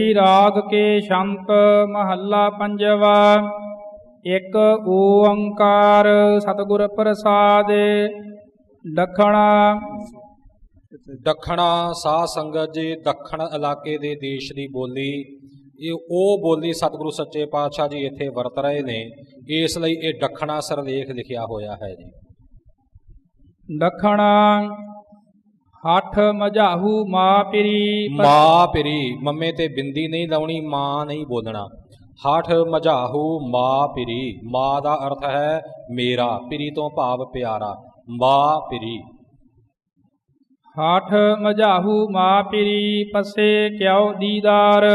ਸ੍ਰੀ ਰਾਗ ਕੇ ਸ਼ੰਤ ਮਹੱਲਾ ਪੰਜਵਾ ਇੱਕ ਓੰਕਾਰ ਸਤਿਗੁਰ ਪ੍ਰਸਾਦ ਦਖਣਾ। ਦੱਖਣਾ ਸਾਧ ਸੰਗਤ ਜੀ ਦੱਖਣ ਇਲਾਕੇ ਦੇ ਦੇਸ਼ ਦੀ ਬੋਲੀ। ਇਹ ਉਹ ਬੋਲੀ ਸਤਿਗੁਰੂ ਸੱਚੇ ਪਾਤਸ਼ਾਹ ਜੀ ਇੱਥੇ ਵਰਤ ਰਹੇ ਨੇ। ਇਸ ਲਈ ਇਹ ਦੱਖਣਾ ਸਰਲੇਖ ਲਿਖਿਆ ਹੋਇਆ ਹੈ ਜੀ। ਦਖਣਾ ਹੱਠ ਮਝਾਹੂ ਮਾਪਰੀ ਮਾਂ ਪਿਰੀ ਮੰਮੇ ਤੇ ਬਿੰਦੀ ਨਹੀਂ ਲਾਉਣੀ ਮਾਂ ਨਹੀਂ ਬੋਲਣਾ। ਹਾਠ ਮਝਾਹੂ ਮਾਂ ਪਿਰੀ ਮਾਂ ਦਾ ਅਰਥ ਹੈ ਮੇਰਾ ਪਿਰੀ ਤੋਂ ਭਾਵ ਪਿਆਰਾ ਮਾਂ ਪਿਰੀ। ਹਾਠ ਮਝਾਹੂ ਮਾਪਰੀ ਪਸੇ ਕਿਉ ਦੀਦਾਰ?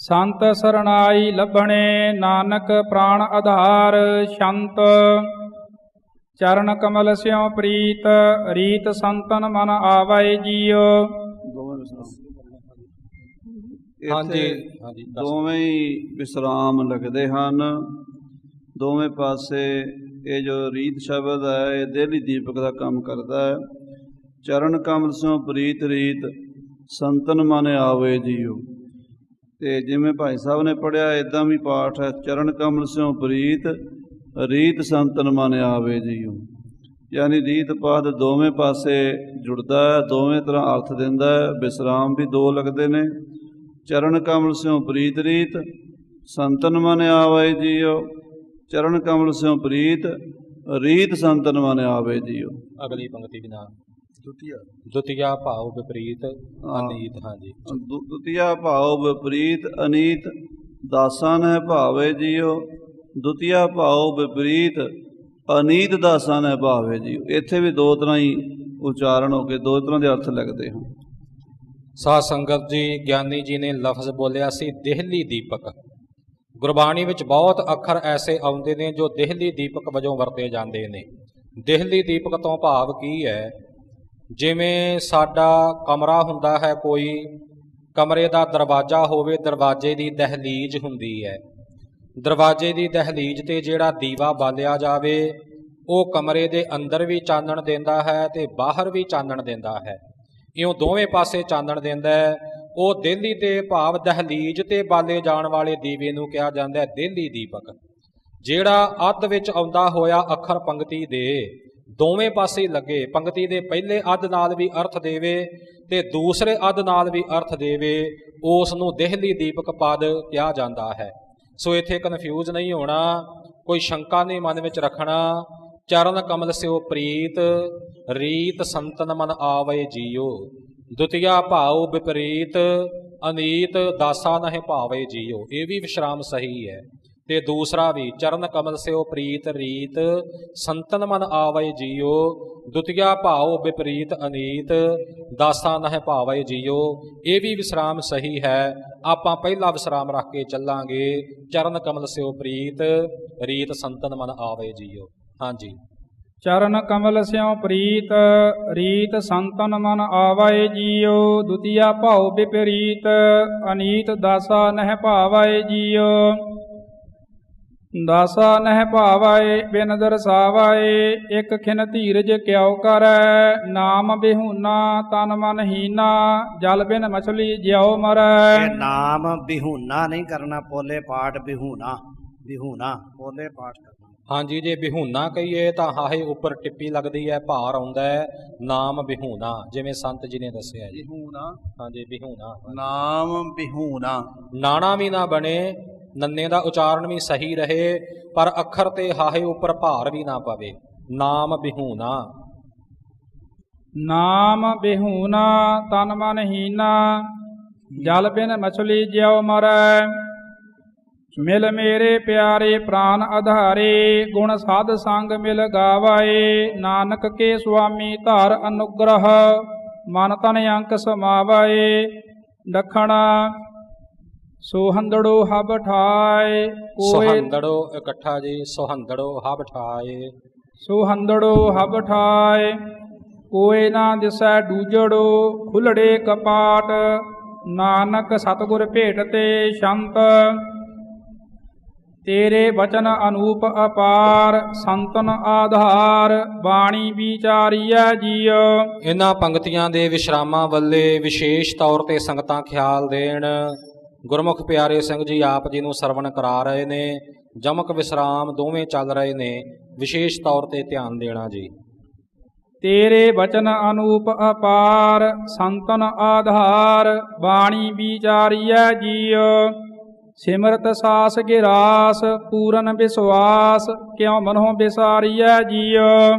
ਸੰਤ ਸਰਣਾਈ ਲੱਭਣੇ ਨਾਨਕ ਪ੍ਰਾਣ ਆਧਾਰ ਸ਼ੰਤ ਚਰਨ ਕਮਲ ਸਿਉ ਪ੍ਰੀਤ ਰੀਤ ਸੰਤਨ ਮਨ ਆਵੈ ਜੀਉ। ਹਾਂਜੀ। ਦੋਵੇਂ ਹੀ ਵਿਸਰਾਮ ਲੱਗਦੇ ਹਨ। ਦੋਵੇਂ ਪਾਸੇ ਇਹ ਜੋ ਰੀਤ ਸ਼ਬਦ ਹੈ ਇਹ ਦੇਲੀ ਦੀਪਕ ਦਾ ਕੰਮ ਕਰਦਾ ਹੈ। ਚਰਨ ਕਮਲ ਸੋ ਪ੍ਰੀਤ ਰੀਤ ਸੰਤਨ ਮਨ ਆਵੇ ਜੀਓ ਤੇ ਜਿਵੇਂ ਭਾਈ ਸਾਹਿਬ ਨੇ ਪੜਿਆ ਇਦਾਂ ਵੀ ਪਾਠ ਹੈ। ਚਰਨ ਕਮਲ ਸੋ ਪ੍ਰੀਤ ਰੀਤ ਸੰਤਨ ਮਨ ਆਵੇ ਜੀਓ ਯਾਨੀ ਰੀਤ ਪਾਦ ਦੋਵੇਂ ਪਾਸੇ ਜੁੜਦਾ ਹੈ ਦੋਵੇਂ ਤਰ੍ਹਾਂ ਅਰਥ ਦਿੰਦਾ ਹੈ। ਵਿਸਰਾਮ ਵੀ ਦੋ ਲੱਗਦੇ ਨੇ। ਚਰਨ ਕਮਲ ਸਿਉ ਪ੍ਰੀਤ ਰੀਤ ਸੰਤਨ ਮਨ ਆਵੇ ਜੀਓ ਚਰਨ ਕਮਲ ਸਿਉ ਪ੍ਰੀਤ ਰੀਤ ਸੰਤਨ ਮਨ ਆਵੇ ਜੀਓ ਅਗਲੀ ਪੰਕਤੀ ਬਿਨਾ ਦੁਤੀਆ। ਭਾਵ ਵਿਪਰੀਤ ਅਨੀਤ ਹਾਂਜੀ। ਦੁ- ਦੁਤੀਆ ਭਾਉ ਵਿਪਰੀਤ ਅਨੀਤ ਦਾਸਾਂ ਨੇ ਭਾਵੇ ਜੀਓ ਦੁਤੀਆ ਭਾਉ ਵਿਪਰੀਤ, ਅਨੀਤ ਦਾ ਸਨ ਹੈ ਭਾਵੇ ਜੀ ਇੱਥੇ ਵੀ ਦੋ ਤਰ੍ਹਾਂ ਹੀ ਉਚਾਰਨ ਹੋ ਕੇ ਦੋ ਤਰ੍ਹਾਂ ਦੇ ਅਰਥ ਲੱਗਦੇ ਹਨ। ਸਾਧ ਸੰਗਤ ਜੀ, ਗਿਆਨੀ ਜੀ ਨੇ ਲਫ਼ਜ਼ ਬੋਲਿਆ ਸੀ, ਦੇਹਲੀ ਦੀਪਕ। ਗੁਰਬਾਣੀ ਵਿੱਚ ਬਹੁਤ ਅੱਖਰ ਐਸੇ ਆਉਂਦੇ ਨੇ ਜੋ ਦੇਹਲੀ ਦੀਪਕ ਵਜੋਂ ਵਰਤੇ ਜਾਂਦੇ ਨੇ। ਦੇਹਲੀ ਦੀਪਕ ਤੋਂ ਭਾਵ ਕੀ ਹੈ? ਜਿਵੇਂ ਸਾਡਾ ਕਮਰਾ ਹੁੰਦਾ ਹੈ ਕੋਈ, ਕਮਰੇ ਦਾ ਦਰਵਾਜ਼ਾ ਹੋਵੇ, ਦਰਵਾਜ਼ੇ ਦੀ ਦਹਲੀਜ਼ ਹੁੰਦੀ ਹੈ। ਦਰਵਾਜ਼ੇ ਦੀ ਦਹਲੀਜ਼ ਤੇ ਜਿਹੜਾ ਦੀਵਾ ਬਾਲਿਆ ਜਾਵੇ, ਉਹ ਕਮਰੇ ਦੇ ਅੰਦਰ ਵੀ ਚਾਨਣ ਦਿੰਦਾ ਹੈ ਤੇ ਬਾਹਰ ਵੀ ਚਾਨਣ ਦਿੰਦਾ ਹੈ। ਇਉਂ ਦੋਵੇਂ ਪਾਸੇ ਚਾਨਣ ਦਿੰਦਾ ਹੈ। ਉਹ ਦਿੱਲੀ ਤੇ ਭਾਵ ਦਹਲੀਜ਼ ਤੇ ਬਾਲੇ ਜਾਣ ਵਾਲੇ ਦੀਵੇ ਨੂੰ ਕਿਹਾ ਜਾਂਦਾ ਹੈ ਦੇਹਲੀ ਦੀਪਕ। ਜਿਹੜਾ ਅੱਧ ਵਿੱਚ ਆਉਂਦਾ ਹੋਇਆ ਅੱਖਰ ਪੰਕਤੀ ਦੇ, ਦੋਵੇਂ ਪਾਸੇ ਲੱਗੇ। ਪੰਕਤੀ ਦੇ ਪਹਿਲੇ ਅੱਧ ਨਾਲ ਵੀ ਅਰਥ ਦੇਵੇ ਤੇ ਦੂਸਰੇ ਅੱਧ ਨਾਲ ਵੀ ਅਰਥ ਦੇਵੇ, ਉਸ ਨੂੰ ਦੇਹਲੀ ਦੀਪਕ ਪਦ ਕਿਹਾ ਜਾਂਦਾ ਹੈ। ਸੋ ਇੱਥੇ ਕਨਫਿਊਜ਼ ਨਹੀਂ ਹੋਣਾ, ਕੋਈ ਸ਼ੰਕਾ ਨਹੀਂ ਮਨ ਵਿੱਚ ਰੱਖਣਾ। ਚਰਨ ਕਮਲ ਸਿਓ ਪ੍ਰੀਤ, ਰੀਤ ਸੰਤਨ ਮਨ ਆਵੇ ਜੀਓ। ਦੁਤੀਆ ਭਾਉ ਵਿਪਰੀਤ, ਅਨੀਤ ਦਾਸਾ ਨਹਿ ਭਾਵੇ ਜੀਓ। ਇਹ ਵੀ ਵਿਸ਼ਰਾਮ ਸਹੀ ਹੈ। ਤੇ ਦੂਸਰਾ ਵੀ, ਚਰਨ ਕਮਲ ਸਿਓ ਪ੍ਰੀਤ ਰੀਤ, ਸੰਤਨ ਮਨ ਆਵੇ ਜੀਓ, ਦੁਤੀਆ ਭਾਉ ਵਿਪਰੀਤ ਅਨੀਤ, ਦਾਸਾਂ ਨਹਿ ਭਾਵੇ ਜੀਓ। ਇਹ ਵੀ ਵਿਸਰਾਮ ਸਹੀ ਹੈ, ਆਪਾਂ ਪਹਿਲਾ ਵਿਸਰਾਮ ਰੱਖ ਕੇ ਚੱਲਾਂਗੇ, ਚਰਨ ਕਮਲ ਸਿਓ ਪ੍ਰੀਤ, ਰੀਤ ਸੰਤਨ ਮਨ ਆਵੇ ਜੀਓ। ਹਾਂਜੀ। ਚਰਨ ਕਮਲ ਸਿਉ ਪ੍ਰੀਤ, ਰੀਤ ਸੰਤਨ ਮਨ ਆਵੈ ਜੀਉ ਦੁਤੀਆ ਭਾਉ ਵਿਪਰੀਤ, ਅਨੀਤ, ਦਾਸਾ ਨਹਿ ਭਾਵੈ ਜੀਉ ਦਾਸਾ ਨਹਿ ਭਾਵੈ ਬਿਨ ਦਰਸਾਵੈ ਇੱਕ ਖਿਨ ਧੀਰਜ ਕਿਉ ਕਰੈ? ਨਾਮ ਬਿਹੂਨਾ ਤਨ ਮਨ ਹੀਨਾ ਜਲ ਬਿਨ ਮਛਲੀ ਜਿਉ ਮਰੈ। ਇਹ ਨਾਮ ਬਿਹੂਨਾ ਨਹੀਂ ਕਰਨਾ ਪੋਲੇ ਪਾਠ ਬਿਹੂਨਾ ਬਿਹੂਨਾ ਪੋਲੇ ਪਾਠ ਕਰਨਾ। ਹਾਂਜੀ ਜੇ ਬਿਹੂਨਾ ਕਹੀਏ ਤਾਂ ਹਾਹੇ ਉੱਪਰ ਟਿੱਪੀ ਲੱਗਦੀ ਹੈ ਭਾਰ ਆਉਂਦਾ ਹੈ ਨਾਮ ਬਿਹੂਨਾ ਜਿਵੇਂ ਸੰਤ ਜੀ ਨੇ ਦੱਸਿਆ ਜੀ। ਬਿਹੂਨਾ। ਹਾਂਜੀ ਬਿਹੂਨਾ। ਨਾਮ ਬਿਹੂਨਾ। ਨਾਣਾ ਵੀ ਨਾ ਬਣੇ ਨੰਨੇ ਦਾ ਉਚਾਰਨ ਵੀ ਸਹੀ ਰਹੇ, ਪਰ ਅੱਖਰ ਤੇ ਹਾਹੇ ਉੱਪਰ ਭਾਰ ਵੀ ਨਾ ਪਵੇ। ਨਾਮ ਬਿਹੂਨਾ। ਨਾਮ ਬਿਹੂਨਾ, ਤਨ ਮਨ ਹੀਨਾ, ਜਲ ਬਿਨ ਮਛਲੀ ਜਿਉ ਮਰੈ। ਮਿਲ ਮੇਰੇ ਪਿਆਰੇ ਪ੍ਰਾਨ ਆਧਾਰੇ, ਗੁਣ ਸਾਧ ਸੰਗ ਮਿਲ ਗਾਵਾਏ। ਨਾਨਕ ਕੇ ਸੁਆਮੀ ਧਾਰ ਅਨੁਗ੍ਰਹ, ਮਨ ਤਨ ਅੰਕ ਸਮਾਵਾਏ। ਦਖਣਾ ਸੋਹੰਦੜੋ ਹਬ ਠਾਏ ਕੋਏ ਸੁਹੰਦੜੋ ਇਕੱਠਾ ਜੀ ਸੁਹੰਦੜੋ ਹਬ ਠਾਏ। ਸੋਹੰਦੜੋ ਹਬ ਠਾਏ ਕੋਏ ਨਾ ਦਿਸੈ ਡੂਜੜੋ ਖੁਲੜੇ ਕਪਾਟ। ਨਾਨਕ ਸਤਿਗੁਰ ਭੇਟ ਤੇ ਸ਼ੰਤ ਤੇਰੇ ਬਚਨ ਅਨੂਪ ਅਪਾਰ ਸੰਤਨ ਆਧਾਰ ਬਾਣੀ ਵਿਚਾਰੀਐ ਜੀਉ। ਇਹਨਾਂ ਪੰਕਤੀਆਂ ਦੇ ਵਿਸ਼ਰਾਮਾਂ ਵੱਲੇ ਵਿਸ਼ੇਸ਼ ਤੌਰ ਤੇ ਸੰਗਤਾਂ ਖਿਆਲ ਦੇਣ। ਗੁਰਮੁਖ ਪਿਆਰੇ ਸਿੰਘ ਜੀ, ਆਪ ਜੀ ਨੂੰ ਸਰਵਣ ਕਰਾ ਰਹੇ ਨੇ, ਜਮਕ ਵਿਸਰਾਮ ਦੋਵੇਂ ਚੱਲ ਰਹੇ ਨੇ, ਵਿਸ਼ੇਸ਼ ਤੌਰ ਤੇ ਧਿਆਨ ਦੇਣਾ ਜੀ। ਤੇਰੇ ਬਚਨ ਅਨੂਪ ਅਪਾਰ, ਸੰਤਨ ਆਧਾਰ, ਬਾਣੀ ਵਿਚਾਰੀਐ ਜੀਉ। ਸਿਮਰਤ ਸਾਸ ਗਿਰਾਸ, ਪੂਰਨ ਵਿਸਵਾਸ, ਕਿਉ ਮਨਹੁ ਬਿਸਾਰੀਐ ਜੀਉ।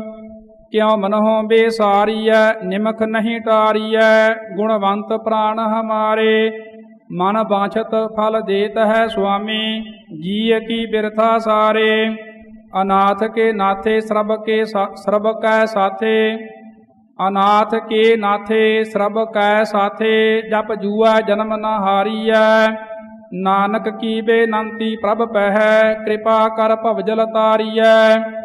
ਕਿਉ ਮਨਹੁ ਬਿਸਾਰੀਐ, ਨਿਮਖ ਨਹੀਂ ਟਾਰੀਐ, ਗੁਣਵੰਤ ਪ੍ਰਾਣ ਹਮਾਰੇ। ਮਨ ਬਾਛਤ ਫਲ ਦੇਤ ਹੈ ਸੁਆਮੀ, ਜੀਅ ਕੀ ਬਿਰਥਾ ਸਾਰੇ। ਅਨਾਥ ਕੇ ਨਾਥੇ ਸਰਬ ਕੇ ਸਾ- ਸਰਬ ਕੈ ਸਾਥੇ। ਅਨਾਥ ਕੇ ਨਾਥੇ ਸਰਬ ਕੈ ਸਾਥੇ, ਜਪ ਜੂਆ ਜਨਮ ਨਾ ਹਾਰੀਐ। ਨਾਨਕ ਕੀ ਬੇਨੰਤੀ ਪ੍ਰਭ ਪਹਿ, ਕਿਰਪਾ ਕਰ ਭਵਜਲ ਤਾਰੀਐ।